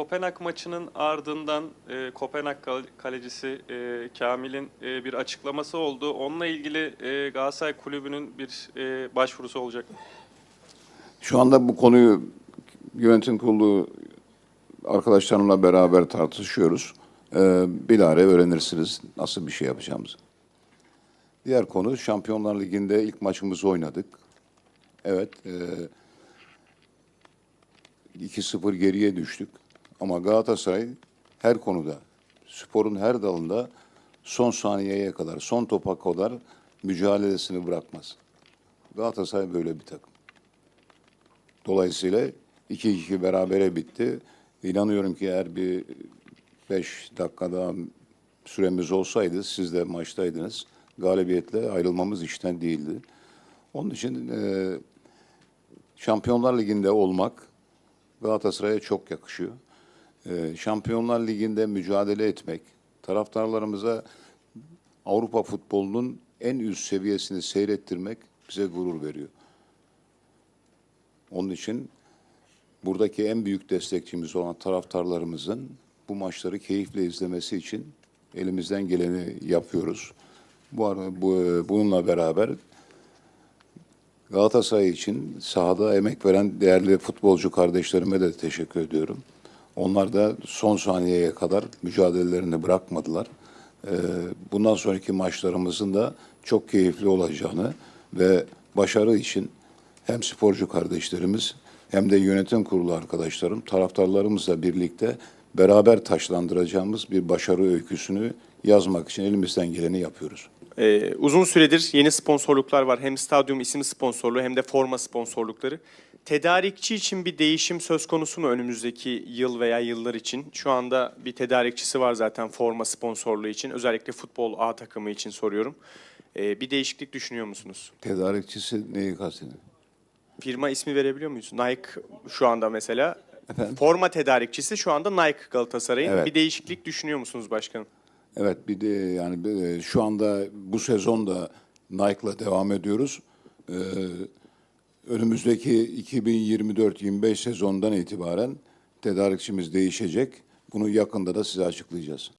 Kopenhag maçının ardından e, Kopenhag kal- kalecisi e, Kamil'in e, bir açıklaması oldu. Onunla ilgili e, Galatasaray Kulübü'nün bir e, başvurusu olacak. Şu anda bu konuyu yönetim kurulu arkadaşlarımla beraber tartışıyoruz. Ee, bilahare öğrenirsiniz nasıl bir şey yapacağımızı. Diğer konu Şampiyonlar Ligi'nde ilk maçımızı oynadık. Evet, e, 2-0 geriye düştük. Ama Galatasaray her konuda, sporun her dalında son saniyeye kadar, son topa kadar mücadelesini bırakmaz. Galatasaray böyle bir takım. Dolayısıyla 2-2 berabere bitti. İnanıyorum ki eğer bir 5 dakika daha süremiz olsaydı, siz de maçtaydınız, galibiyetle ayrılmamız işten değildi. Onun için e, Şampiyonlar Ligi'nde olmak Galatasaray'a çok yakışıyor. E, Şampiyonlar Ligi'nde mücadele etmek, taraftarlarımıza Avrupa futbolunun en üst seviyesini seyrettirmek bize gurur veriyor. Onun için buradaki en büyük destekçimiz olan taraftarlarımızın bu maçları keyifle izlemesi için elimizden geleni yapıyoruz. Bu, bu bununla beraber Galatasaray için sahada emek veren değerli futbolcu kardeşlerime de teşekkür ediyorum. Onlar da son saniyeye kadar mücadelelerini bırakmadılar. Ee, bundan sonraki maçlarımızın da çok keyifli olacağını ve başarı için hem sporcu kardeşlerimiz hem de yönetim kurulu arkadaşlarım, taraftarlarımızla birlikte beraber taşlandıracağımız bir başarı öyküsünü yazmak için elimizden geleni yapıyoruz. Ee, uzun süredir yeni sponsorluklar var. Hem stadyum isim sponsorluğu hem de forma sponsorlukları. Tedarikçi için bir değişim söz konusu mu önümüzdeki yıl veya yıllar için? Şu anda bir tedarikçisi var zaten forma sponsorluğu için. Özellikle futbol A takımı için soruyorum. Ee, bir değişiklik düşünüyor musunuz? Tedarikçisi neyi kastediyor? Firma ismi verebiliyor muyuz? Nike şu anda mesela. Efendim? Forma tedarikçisi şu anda Nike Galatasaray'ın. Evet. Bir değişiklik düşünüyor musunuz başkanım? Evet bir de yani de şu anda bu sezon da Nike'la devam ediyoruz. Ee, önümüzdeki 2024-25 sezondan itibaren tedarikçimiz değişecek. Bunu yakında da size açıklayacağız.